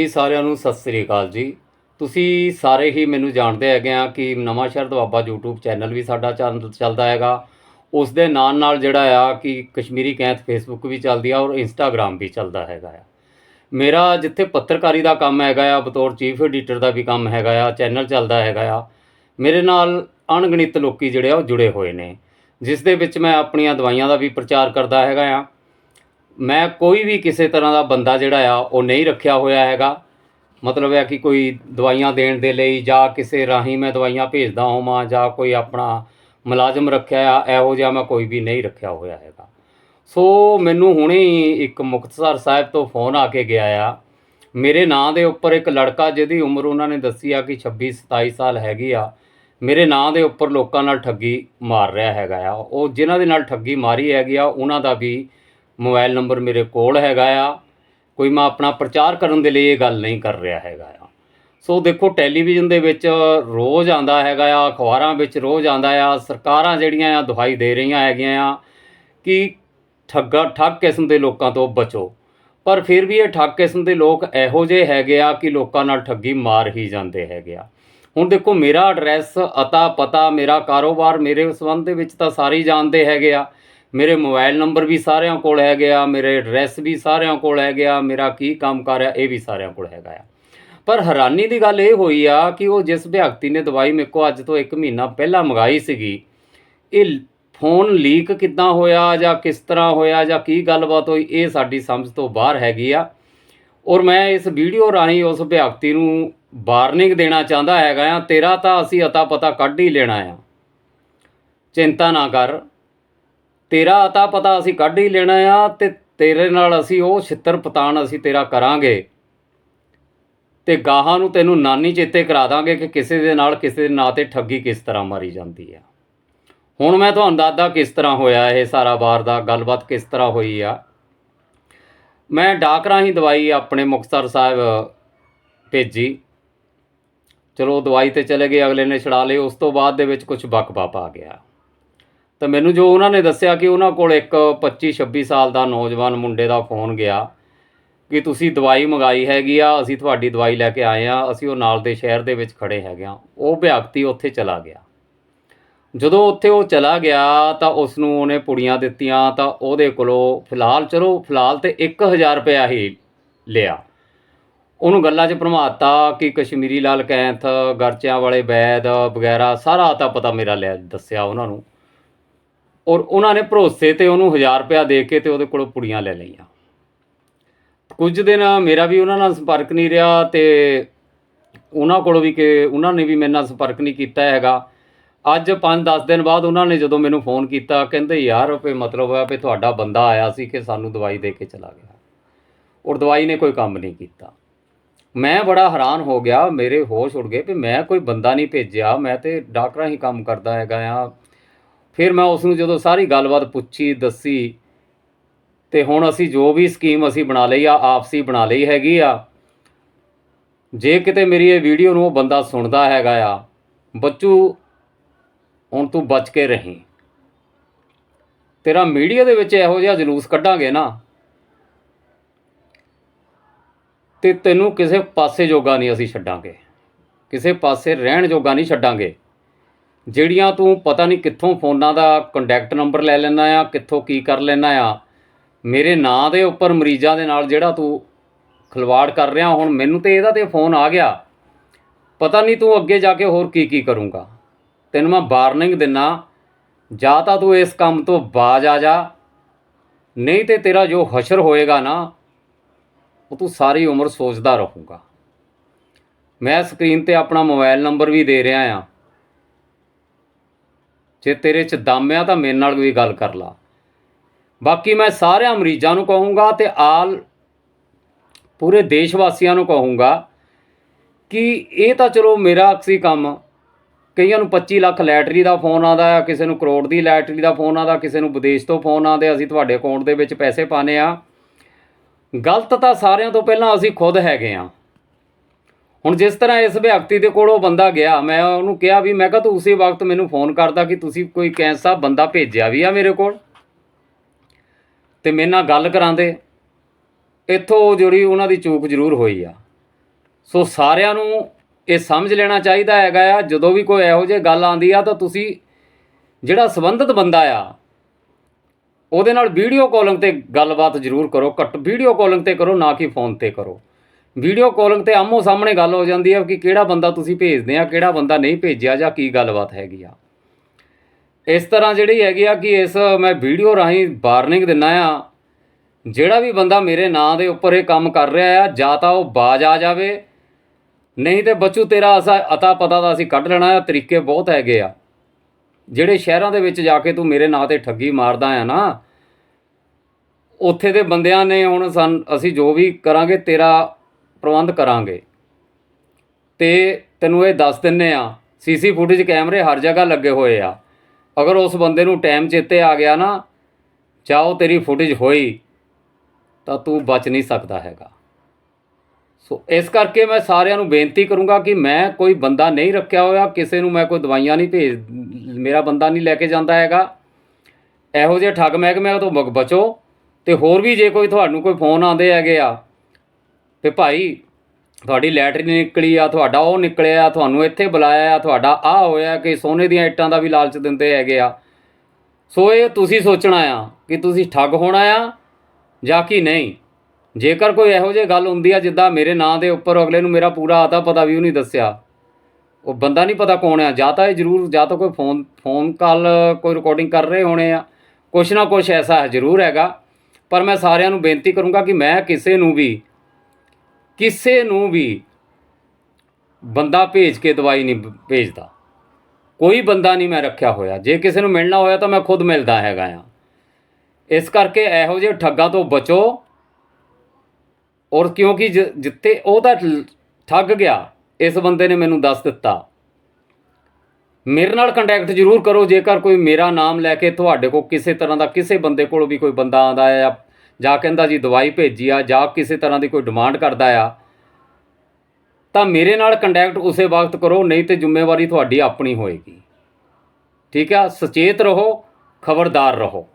ਜੀ ਸਾਰਿਆਂ ਨੂੰ ਸਤਿ ਸ੍ਰੀ ਅਕਾਲ ਜੀ। ਤੁਸੀਂ ਸਾਰੇ ਹੀ ਮੈਨੂੰ ਜਾਣਦੇ ਹੈਗੇ ਆ ਕਿ ਨਵਾਂ ਸ਼ਹਿਰ ਦੁਆਬਾ YouTube ਚੈਨਲ ਵੀ ਸਾਡਾ ਚੈਨਲ ਚੱਲਦਾ ਹੈਗਾ। ਉਸ ਦੇ ਨਾਲ ਨਾਲ ਜਿਹੜਾ ਆ ਕਿ ਕਸ਼ਮੀਰੀ ਕੈਂਥ Facebook ਵੀ ਚੱਲਦੀ ਆ ਔਰ Instagram ਵੀ ਚੱਲਦਾ ਹੈਗਾ ਆ। ਮੇਰਾ ਜਿੱਥੇ ਪੱਤਰਕਾਰੀ ਦਾ ਕੰਮ ਹੈਗਾ ਆ, ਬਤੌਰ ਚੀਫ ਐਡੀਟਰ ਦਾ ਵੀ ਕੰਮ ਹੈਗਾ ਆ, ਚੈਨਲ ਚੱਲਦਾ ਹੈਗਾ ਆ। ਮੇਰੇ ਨਾਲ ਅਣਗਿਣਤ ਲੋਕੀ ਜਿਹੜੇ ਆ ਉਹ ਜੁੜੇ ਹੋਏ ਨੇ, ਜਿਸ ਦੇ ਵਿੱਚ ਮੈਂ ਆਪਣੀਆਂ ਦਵਾਈਆਂ ਦਾ ਵੀ ਪ੍ਰਚਾਰ ਕਰਦਾ ਹੈਗਾ ਆ। ਮੈਂ ਕੋਈ ਵੀ ਕਿਸੇ ਤਰ੍ਹਾਂ ਦਾ ਬੰਦਾ ਜਿਹੜਾ ਆ, ਉਹ ਨਹੀਂ ਰੱਖਿਆ ਹੋਇਆ ਹੈਗਾ। ਮਤਲਬ ਹੈ ਕਿ ਕੋਈ ਦਵਾਈਆਂ ਦੇਣ ਦੇ ਲਈ ਜਾਂ ਕਿਸੇ ਰਾਹੀਂ ਮੈਂ ਦਵਾਈਆਂ ਭੇਜਦਾ ਹੋਵਾਂ ਜਾਂ ਕੋਈ ਆਪਣਾ ਮੁਲਾਜ਼ਮ ਰੱਖਿਆ ਆ, ਇਹੋ ਜਿਹਾ ਮੈਂ ਕੋਈ ਵੀ ਨਹੀਂ ਰੱਖਿਆ ਹੋਇਆ ਹੈਗਾ। ਸੋ ਮੈਨੂੰ ਹੁਣੇ ਇੱਕ ਮੁਕਤਸਰ ਸਾਹਿਬ ਤੋਂ ਫੋਨ ਆ ਕੇ ਗਿਆ ਆ। ਮੇਰੇ ਨਾਂ ਦੇ ਉੱਪਰ ਇੱਕ ਲੜਕਾ ਜਿਹਦੀ ਉਮਰ ਉਹਨਾਂ ਨੇ ਦੱਸੀ ਆ ਕਿ 26 27 ਸਾਲ ਹੈਗੀ ਆ, ਮੇਰੇ ਨਾਂ ਦੇ ਉੱਪਰ ਲੋਕਾਂ ਨਾਲ ਠੱਗੀ ਮਾਰ ਰਿਹਾ ਹੈਗਾ ਆ। ਉਹ ਜਿਨ੍ਹਾਂ ਦੇ ਨਾਲ ਠੱਗੀ ਮਾਰੀ ਹੈਗੀ ਆ, ਉਹਨਾਂ ਦਾ ਵੀ ਮੋਬਾਈਲ ਨੰਬਰ ਮੇਰੇ ਕੋਲ ਹੈਗਾ ਆ। ਕੋਈ ਮੈਂ ਆਪਣਾ ਪ੍ਰਚਾਰ ਕਰਨ ਦੇ ਲਈ ਇਹ ਗੱਲ ਨਹੀਂ ਕਰ ਰਿਹਾ ਹੈਗਾ ਆ। ਸੋ ਦੇਖੋ, ਟੈਲੀਵਿਜ਼ਨ ਦੇ ਵਿੱਚ ਰੋਜ਼ ਆਂਦਾ ਹੈਗਾ ਆ, ਅਖਬਾਰਾਂ ਵਿੱਚ ਰੋਜ਼ ਆਂਦਾ ਆ। ਸਰਕਾਰਾਂ ਜਿਹੜੀਆਂ ਆ ਦੁਹਾਈ ਦੇ ਰਹੀਆਂ ਹੈਗੀਆਂ ਆ ਕਿ ਠੱਗਾ ਠੱਗ ਕਿਸਮ ਦੇ ਲੋਕਾਂ ਤੋਂ ਬਚੋ। ਪਰ ਫਿਰ ਵੀ ਇਹ ਠੱਗ ਕਿਸਮ ਦੇ ਲੋਕ ਇਹੋ ਜਿਹੇ ਹੈਗੇ ਆ ਕਿ ਲੋਕਾਂ ਨਾਲ ਠੱਗੀ ਮਾਰ ਹੀ ਜਾਂਦੇ ਹੈਗੇ ਆ। ਹੁਣ ਦੇਖੋ, ਮੇਰਾ ਐਡਰੈਸ ਅਤਾ ਪਤਾ ਮੇਰਾ ਕਾਰੋਬਾਰ ਮੇਰੇ ਸੰਬੰਧ ਦੇ ਵਿੱਚ ਤਾਂ ਸਾਰੇ ਹੀ ਜਾਣਦੇ ਹੈਗੇ ਆ। ਮੇਰੇ ਮੋਬਾਈਲ ਨੰਬਰ ਵੀ ਸਾਰਿਆਂ ਕੋਲ ਹੈਗੇ ਆ, ਮੇਰੇ ਐਡਰੈਸ ਵੀ ਸਾਰਿਆਂ ਕੋਲ ਹੈਗੇ ਆ, ਮੇਰਾ ਕੀ ਕੰਮ ਕਰ ਰਿਹਾ ਇਹ ਵੀ ਸਾਰਿਆਂ ਕੋਲ ਹੈਗਾ ਆ। ਪਰ ਹੈਰਾਨੀ ਦੀ ਗੱਲ ਇਹ ਹੋਈ ਆ ਕਿ ਉਹ ਜਿਸ ਵਿਅਕਤੀ ਨੇ ਦਵਾਈ ਮੇਰੇ ਕੋ ਅੱਜ ਤੋਂ 1 ਮਹੀਨਾ ਪਹਿਲਾਂ ਮੰਗਾਈ ਸੀਗੀ, ਇਹ ਫੋਨ ਲੀਕ ਕਿੱਦਾਂ ਹੋਇਆ ਜਾਂ ਕਿਸ ਤਰ੍ਹਾਂ ਹੋਇਆ ਜਾਂ ਕੀ ਗੱਲਬਾਤ ਹੋਈ, ਇਹ ਸਾਡੀ ਸਮਝ ਤੋਂ ਬਾਹਰ ਹੈਗੀ ਆ। ਔਰ ਮੈਂ ਇਸ ਵੀਡੀਓ ਰਾਹੀਂ ਉਸ ਵਿਅਕਤੀ ਨੂੰ ਵਾਰਨਿੰਗ ਦੇਣਾ ਚਾਹੁੰਦਾ ਹੈਗਾ ਆ, ਤੇਰਾ ਤਾਂ ਅਸੀਂ ਅਤਾ ਪਤਾ ਕੱਢ ਹੀ ਲੈਣਾ ਆ। ਚਿੰਤਾ ਨਾ ਕਰ। ਤੇਰਾ ਅਤਾ ਪਤਾ ਅਸੀਂ ਕੱਢ ਹੀ ਲੈਣਾ ਆ ਤੇ ਤੇਰੇ ਨਾਲ ਅਸੀਂ ਉਹ ਛਿੱਤਰ ਪਤਾਣ ਅਸੀਂ ਤੇਰਾ ਕਰਾਂਗੇ। ਤੇ ਗਾਹਾਂ ਨੂੰ ਤੈਨੂੰ ਨਾਨੀ ਚੇਤੇ ਕਰਾ ਦਾਂਗੇ ਕਿ ਕਿਸੇ ਦੇ ਨਾਲ ਕਿਸੇ ਦੇ ਨਾਂ ਤੇ ਠੱਗੀ ਕਿਸ ਤਰ੍ਹਾਂ ਮਾਰੀ ਜਾਂਦੀ ਆ। ਹੁਣ ਮੈਂ ਤੁਹਾਨੂੰ ਦੱਸਦਾ ਕਿਸ ਤਰ੍ਹਾਂ ਹੋਇਆ ਇਹ ਸਾਰਾ ਵਾਰ ਦਾ, ਗੱਲਬਾਤ ਕਿਸ ਤਰ੍ਹਾਂ ਹੋਈ ਆ। ਮੈਂ ਡਾਕ ਰਾਹੀਂ ਦਵਾਈ ਆਪਣੇ ਮੁਕਤਸਰ ਸਾਹਿਬ ਭੇਜੀ। ਚਲੋ ਦਵਾਈ ਤੇ ਚਲੇ ਗਏ, ਅਗਲੇ ਨੇ ਛੜਾ ਲਈ ਉਸ ਤੋਂ ਬਾਅਦ ਦੇ ਵਿੱਚ ਕੁਝ ਬਕਬਾਪ ਆ ਗਿਆ। ਤਾਂ ਮੈਨੂੰ ਜੋ ਉਹਨਾਂ ਨੇ ਦੱਸਿਆ ਕਿ ਉਹਨਾਂ ਕੋਲ ਇੱਕ 25 26 ਸਾਲ ਦਾ ਨੌਜਵਾਨ ਮੁੰਡੇ ਦਾ ਫੋਨ ਗਿਆ ਕਿ ਤੁਸੀਂ ਦਵਾਈ ਮੰਗਾਈ ਹੈਗੀ ਆ, ਅਸੀਂ ਤੁਹਾਡੀ ਦਵਾਈ ਲੈ ਕੇ ਆਏ ਆ, ਅਸੀਂ ਉਹ ਨਾਲ ਦੇ ਸ਼ਹਿਰ ਦੇ ਵਿੱਚ ਖੜੇ ਹੈਗੇ ਆ। ਉਹ ਵਿਅਕਤੀ ਉੱਥੇ ਚਲਾ ਗਿਆ। ਜਦੋਂ ਉੱਥੇ ਉਹ ਚਲਾ ਗਿਆ ਤਾਂ ਉਸ ਨੂੰ ਉਹਨੇ ਪੁੜੀਆਂ ਦਿੱਤੀਆਂ ਤਾਂ ਉਹਦੇ ਕੋਲੋਂ ਫਿਲਹਾਲ ਚਲੋ, ਫਿਲਹਾਲ ਤੇ 1000 ਰੁਪਇਆ ਹੀ ਲਿਆ। ਉਹਨੂੰ ਗੱਲਾਂ 'ਚ ਭਰਮਾਤਾ ਕਿ ਕਸ਼ਮੀਰੀ ਲਾਲ ਕੈਂਥ ਗਰਚਿਆਂ ਵਾਲੇ ਵੈਦ ਵਗੈਰਾ ਸਾਰਾ ਤਾਂ ਪਤਾ ਮੇਰਾ ਲੈ ਦੱਸਿਆ ਉਹਨਾਂ ਨੂੰ। ਔਰ ਉਹਨਾਂ ਨੇ ਭਰੋਸੇ ਤੇ ਉਹਨੂੰ 1000 ਰੁਪਇਆ ਦੇ ਕੇ ਤੇ ਉਹਦੇ ਕੋਲੋਂ ਪੁੜੀਆਂ ਲੈ ਲਈਆਂ। ਕੁਝ ਦਿਨ ਮੇਰਾ ਵੀ ਉਹਨਾਂ ਨਾਲ ਸੰਪਰਕ ਨਹੀਂ ਰਿਹਾ ਤੇ ਉਹਨਾਂ ਕੋਲੋਂ ਵੀ ਕਿ ਉਹਨਾਂ ਨੇ ਵੀ ਮੇਰੇ ਨਾਲ ਸੰਪਰਕ ਨਹੀਂ ਕੀਤਾ ਹੈਗਾ। ਅੱਜ 5-10 ਦਿਨ ਬਾਅਦ ਉਹਨਾਂ ਨੇ ਜਦੋਂ ਮੈਨੂੰ ਫੋਨ ਕੀਤਾ, ਕਹਿੰਦੇ, ਯਾਰ, ਵੀ ਮਤਲਬ ਹੈ ਵੀ ਤੁਹਾਡਾ ਬੰਦਾ ਆਇਆ ਸੀ ਕਿ ਸਾਨੂੰ ਦਵਾਈ ਦੇ ਕੇ ਚਲਾ ਗਿਆ। ਔਰ ਦਵਾਈ ਨੇ ਕੋਈ ਕੰਮ ਨਹੀਂ ਕੀਤਾ। ਮੈਂ ਬੜਾ ਹੈਰਾਨ ਹੋ ਗਿਆ, ਮੇਰੇ ਹੋਸ਼ ਉੜ ਗਏ ਵੀ ਮੈਂ ਕੋਈ ਬੰਦਾ ਨਹੀਂ ਭੇਜਿਆ, ਮੈਂ ਤੇ ਡਾਕਟਰਾਂ ਹੀ ਕੰਮ ਕਰਦਾ ਹੈਗਾ ਆ। ਫਿਰ ਮੈਂ ਉਸ ਨੂੰ ਜਦੋਂ ਸਾਰੀ ਗੱਲਬਾਤ ਪੁੱਛੀ, ਦੱਸੀ, ਤੇ ਹੁਣ ਅਸੀਂ ਜੋ ਵੀ ਸਕੀਮ ਅਸੀਂ ਬਣਾ ਲਈ ਆ, ਆਪਸੀ ਬਣਾ ਲਈ ਹੈਗੀ ਆ, ਜੇ ਕਿਤੇ ਮੇਰੀ ਇਹ ਵੀਡੀਓ ਨੂੰ ਉਹ ਬੰਦਾ ਸੁਣਦਾ ਹੈਗਾ ਆ, ਬੱਚੂ, ਹੁਣ ਤੂੰ ਬਚ ਕੇ ਰਹੀਂ। ਤੇਰਾ ਮੀਡੀਆ ਦੇ ਵਿੱਚ ਇਹੋ ਜਿਹਾ ਜਲੂਸ ਕੱਢਾਂਗੇ ਨਾ, ਤੇ ਤੈਨੂੰ ਕਿਸੇ ਪਾਸੇ ਜੋਗਾ ਨਹੀਂ ਅਸੀਂ ਛੱਡਾਂਗੇ। ਕਿਸੇ ਪਾਸੇ ਰਹਿਣ ਜੋਗਾ ਨਹੀਂ ਛੱਡਾਂਗੇ। ਜਿਹੜੀਆਂ ਤੂੰ ਪਤਾ ਨਹੀਂ ਕਿੱਥੋਂ ਫੋਨਾਂ ਦਾ ਕੰਟੈਕਟ ਨੰਬਰ ਲੈ ਲੈਣਾ ਆ, ਕਿੱਥੋਂ ਕੀ ਕਰ ਲੈਣਾ ਆ, ਮੇਰੇ ਨਾਂ ਦੇ ਉੱਪਰ ਮਰੀਜ਼ਾਂ ਦੇ ਨਾਲ ਜਿਹੜਾ ਤੂੰ ਖਿਲਵਾੜ ਕਰ ਰਿਹਾ, ਹੁਣ ਮੈਨੂੰ ਤੇ ਇਹਦਾ ਤੇ ਫੋਨ ਆ ਗਿਆ। ਪਤਾ ਨਹੀਂ ਤੂੰ ਅੱਗੇ ਜਾ ਕੇ ਹੋਰ ਕੀ ਕੀ ਕਰੂੰਗਾ। ਤੈਨੂੰ ਮੈਂ ਵਾਰਨਿੰਗ ਦਿੰਨਾ, ਜਾਂ ਤਾਂ ਤੂੰ ਇਸ ਕੰਮ ਤੋਂ ਬਾਜ ਆ ਜਾ। ਨਹੀਂ ਤੇ ਤੇਰਾ ਜੋ ਹਸ਼ਰ ਹੋਏਗਾ ਨਾ, ਉਹ ਤੂੰ ਸਾਰੀ ਉਮਰ ਸੋਚਦਾ ਰਹੂੰਗਾ। ਮੈਂ ਸਕਰੀਨ ਤੇ ਆਪਣਾ ਮੋਬਾਈਲ ਨੰਬਰ ਵੀ ਦੇ ਰਿਹਾ ਆ। ਜੇ ਤੇਰੇ 'ਚ ਦਮ ਆ ਤਾਂ ਮੇਰੇ ਨਾਲ ਵੀ ਗੱਲ ਕਰ ਲਾ। ਬਾਕੀ ਮੈਂ ਸਾਰਿਆਂ ਮਰੀਜ਼ਾਂ ਨੂੰ ਕਹੂੰਗਾ ਤੇ ਆਲ ਪੂਰੇ ਦੇਸ਼ ਵਾਸੀਆਂ ਨੂੰ ਕਹੂੰਗਾ ਕਿ ਇਹ ਤਾਂ ਚਲੋ ਮੇਰਾ ਅਕਸੀ ਕੰਮ। ਕਈਆਂ ਨੂੰ 25 ਲੱਖ ਲੈਟਰੀ ਦਾ ਫੋਨ ਆਉਂਦਾ ਆ, ਕਿਸੇ ਨੂੰ ਕਰੋੜ ਦੀ ਲੈਟਰੀ ਦਾ ਫੋਨ ਆਉਂਦਾ, ਕਿਸੇ ਨੂੰ ਵਿਦੇਸ਼ ਤੋਂ ਫੋਨ ਆਉਂਦੇ ਅਸੀਂ ਤੁਹਾਡੇ ਅਕਾਊਂਟ ਦੇ ਵਿੱਚ ਪੈਸੇ ਪਾਣੇ ਆ। ਗਲਤ ਤਾਂ ਸਾਰਿਆਂ ਤੋਂ ਪਹਿਲਾਂ ਅਸੀਂ ਖੁਦ ਹੈਗੇ ਆ। ਹੁਣ ਜਿਸ ਤਰ੍ਹਾਂ ਇਸ ਵਿਅਕਤੀ ਦੇ ਕੋਲ ਉਹ ਬੰਦਾ ਗਿਆ, ਮੈਂ ਉਹਨੂੰ ਕਿਹਾ ਵੀ, ਮੈਂ ਕਿਹਾ ਤੂੰ ਉਸੇ ਵਕਤ ਮੈਨੂੰ ਫੋਨ ਕਰਦਾ ਕਿ ਤੁਸੀਂ ਕੋਈ ਕੈਂਸ ਬੰਦਾ ਭੇਜਿਆ ਵੀ ਆ ਮੇਰੇ ਕੋਲ। ਤੇ ਮੇਰੇ ਨਾਲ ਗੱਲ ਕਰਾਂਦੇ। ਇੱਥੋਂ ਜਿਹੜੀ ਉਹਨਾਂ ਦੀ ਚੂਕ ਜ਼ਰੂਰ ਹੋਈ ਆ। ਸੋ ਸਾਰਿਆਂ ਨੂੰ ਇਹ ਸਮਝ ਲੈਣਾ ਚਾਹੀਦਾ ਹੈਗਾ ਆ, ਜਦੋਂ ਵੀ ਕੋਈ ਇਹੋ ਜਿਹੀ ਗੱਲ ਆਉਂਦੀ ਆ ਤਾਂ ਤੁਸੀਂ ਜਿਹੜਾ ਸੰਬੰਧਿਤ ਬੰਦਾ ਆ, ਉਹਦੇ ਨਾਲ ਵੀਡੀਓ ਕਾਲਿੰਗ ਤੇ ਗੱਲਬਾਤ ਜ਼ਰੂਰ ਕਰੋ, ਘੱਟ ਵੀਡੀਓ ਕਾਲਿੰਗ ਤੇ ਕਰੋ, ਨਾ ਕਿ ਫੋਨ ਤੇ ਕਰੋ। ਵੀਡੀਓ ਕਾਲਿੰਗ ਤੇ ਆਮੋ ਸਾਹਮਣੇ ਗੱਲ ਹੋ ਜਾਂਦੀ ਹੈ ਕਿ ਕਿਹੜਾ ਬੰਦਾ ਤੁਸੀਂ ਭੇਜਦੇ ਆ, ਕਿਹੜਾ ਬੰਦਾ ਨਹੀਂ ਭੇਜਿਆ ਜਾਂ ਕੀ ਗੱਲਬਾਤ ਹੈਗੀ ਆ। ਇਸ ਤਰ੍ਹਾਂ ਜਿਹੜੀ ਹੈਗੀ ਆ ਕਿ ਇਸ ਮੈਂ ਵੀਡੀਓ ਰਾਹੀਂ ਵਾਰਨਿੰਗ ਦਿੰਨਾ ਆ, ਜਿਹੜਾ ਵੀ ਬੰਦਾ ਮੇਰੇ ਨਾਂ ਦੇ ਉੱਪਰ ਇਹ ਕੰਮ ਕਰ ਰਿਹਾ ਆ, ਜਾਂ ਤਾਂ ਉਹ ਬਾਜ ਆ ਜਾਵੇ, ਨਹੀਂ ਤੇ ਬੱਚੂ ਤੇਰਾ ਅਸਾ ਅਤਾ ਪਤਾ ਦਾ ਅਸੀਂ ਕੱਢ ਲੈਣਾ ਆ, ਤਰੀਕੇ ਬਹੁਤ ਹੈਗੇ ਆ। ਜਿਹੜੇ ਸ਼ਹਿਰਾਂ ਦੇ ਵਿੱਚ ਜਾ ਕੇ ਤੂੰ ਮੇਰੇ ਨਾਂ ਤੇ ਠੱਗੀ ਮਾਰਦਾ ਆ ਨਾ, ਉੱਥੇ ਦੇ ਬੰਦਿਆਂ ਨੇ ਹੁਣ ਸਨ ਅਸੀਂ ਜੋ ਵੀ ਕਰਾਂਗੇ, ਤੇਰਾ ਪ੍ਰਬੰਧ ਕਰਾਂਗੇ। ਤੇ ਤੈਨੂੰ ਇਹ ਦੱਸ ਦਿੰਨੇ ਆ ਸੀਸੀ ਫੁਟੇਜ ਕੈਮਰੇ ਹਰ ਜਗ੍ਹਾ ਲੱਗੇ ਹੋਏ ਆ। ਅਗਰ ਉਸ ਬੰਦੇ ਨੂੰ ਟਾਈਮ ਚੇਤੇ ਆ ਗਿਆ ਨਾ ਚਾਹੋ ਤੇਰੀ ਫੁਟੇਜ ਹੋਈ, ਤਾਂ ਤੂੰ ਬਚ ਨਹੀਂ ਸਕਦਾ ਹੈਗਾ। ਸੋ ਇਸ ਕਰਕੇ ਮੈਂ ਸਾਰਿਆਂ ਨੂੰ ਬੇਨਤੀ ਕਰੂੰਗਾ ਕਿ ਮੈਂ ਕੋਈ ਬੰਦਾ ਨਹੀਂ ਰੱਖਿਆ ਹੋਇਆ, ਕਿਸੇ ਨੂੰ ਮੈਂ ਕੋਈ ਦਵਾਈਆਂ ਨਹੀਂ ਭੇਜ, ਮੇਰਾ ਬੰਦਾ ਨਹੀਂ ਲੈ ਕੇ ਜਾਂਦਾ ਹੈਗਾ। ਇਹੋ ਜਿਹੇ ਠੱਗ ਮਹਿਕਮਿਆਂ ਤੋਂ ਬ- ਬਚੋ ਤੇ ਹੋਰ ਵੀ ਜੇ ਕੋਈ ਤੁਹਾਨੂੰ ਕੋਈ ਫੋਨ ਆਉਂਦੇ ਹੈਗੇ ਆ ਤੇ ਭਾਈ, ਤੁਹਾਡੀ ਲੈਟਰੀ ਨਿਕਲੀ ਆ, ਤੁਹਾਡਾ ਉਹ ਨਿਕਲਿਆ, ਤੁਹਾਨੂੰ ਇੱਥੇ ਬੁਲਾਇਆ ਆ, ਤੁਹਾਡਾ ਆ ਹੋਇਆ ਕਿ ਸੋਨੇ ਦੀਆਂ ਇੱਟਾਂ ਦਾ ਵੀ ਲਾਲਚ ਦਿੰਦੇ ਹੈਗੇ ਆ। ਸੋ ਇਹ ਤੁਸੀਂ ਸੋਚਣਾ ਆ ਕਿ ਤੁਸੀਂ ਠੱਗ ਹੋਣਾ ਆ ਜਾਂ ਕਿ ਨਹੀਂ। ਜੇਕਰ ਕੋਈ ਇਹੋ ਜਿਹੀ ਗੱਲ ਹੁੰਦੀ ਆ ਜਿੱਦਾਂ ਮੇਰੇ ਨਾਂ ਦੇ ਉੱਪਰ ਅਗਲੇ ਨੂੰ ਮੇਰਾ ਪੂਰਾ ਆਤਾ ਪਤਾ ਵੀ ਉਹ ਨਹੀਂ ਦੱਸਿਆ। ਉਹ ਬੰਦਾ ਨਹੀਂ ਪਤਾ ਕੌਣ ਆ। ਜਾਂ ਤਾਂ ਇਹ ਜ਼ਰੂਰ, ਜਾਂ ਤਾਂ ਕੋਈ ਫੋਨ ਫੋਨ ਕਾਲ, ਕੋਈ ਰਿਕਾਰਡਿੰਗ ਕਰ ਰਹੇ ਹੋਣੇ ਆ। ਕੁਛ ਨਾ ਕੁਛ ਐਸਾ ਜ਼ਰੂਰ ਹੈਗਾ। ਪਰ ਮੈਂ ਸਾਰਿਆਂ ਨੂੰ ਬੇਨਤੀ ਕਰੂੰਗਾ ਕਿ ਮੈਂ ਕਿਸੇ ਨੂੰ ਵੀ ਕਿਸੇ ਨੂੰ ਵੀ ਬੰਦਾ ਭੇਜ ਕੇ ਦਵਾਈ ਨਹੀਂ ਭੇਜਦਾ। ਕੋਈ ਬੰਦਾ ਨਹੀਂ ਮੈਂ ਰੱਖਿਆ ਹੋਇਆ। ਜੇ ਕਿਸੇ ਨੂੰ ਮਿਲਣਾ ਹੋਇਆ ਤਾਂ ਮੈਂ ਖੁਦ ਮਿਲਦਾ ਹੈਗਾ ਆ। ਇਸ ਕਰਕੇ ਇਹੋ ਜਿਹੇ ਠੱਗਾਂ ਤੋਂ ਬਚੋ। ਔਰ ਕਿਉਂਕਿ ਜ- ਜਿੱਥੇ ਉਹ ਤਾਂ ਠੱਗ ਗਿਆ, ਇਸ ਬੰਦੇ ਨੇ ਮੈਨੂੰ ਦੱਸ ਦਿੱਤਾ। ਮੇਰੇ ਨਾਲ ਕੰਟੈਕਟ ਜ਼ਰੂਰ ਕਰੋ। ਜੇਕਰ ਕੋਈ ਮੇਰਾ ਨਾਮ ਲੈ ਕੇ ਤੁਹਾਡੇ ਕੋਲ ਕਿਸੇ ਤਰ੍ਹਾਂ ਦਾ ਕਿਸੇ ਬੰਦੇ ਕੋਲ ਵੀ ਕੋਈ ਬੰਦਾ ਆਂਦਾ ਹੈ ਜਾਂ ਜਾਂ ਕਹਿੰਦਾ ਜੀ ਦਵਾਈ ਭੇਜੀ ਆ ਜਾਂ ਕਿਸੇ ਤਰ੍ਹਾਂ ਦੀ ਕੋਈ ਡਿਮਾਂਡ ਕਰਦਾ ਆ, ਤਾਂ ਮੇਰੇ ਨਾਲ ਕੰਟੈਕਟ ਉਸੇ ਵਕਤ ਕਰੋ, ਨਹੀਂ ਤੇ ਜ਼ਿੰਮੇਵਾਰੀ ਤੁਹਾਡੀ ਆਪਣੀ ਹੋਏਗੀ। ਠੀਕ ਆ? ਸੁਚੇਤ ਰਹੋ, ਖਬਰਦਾਰ ਰਹੋ।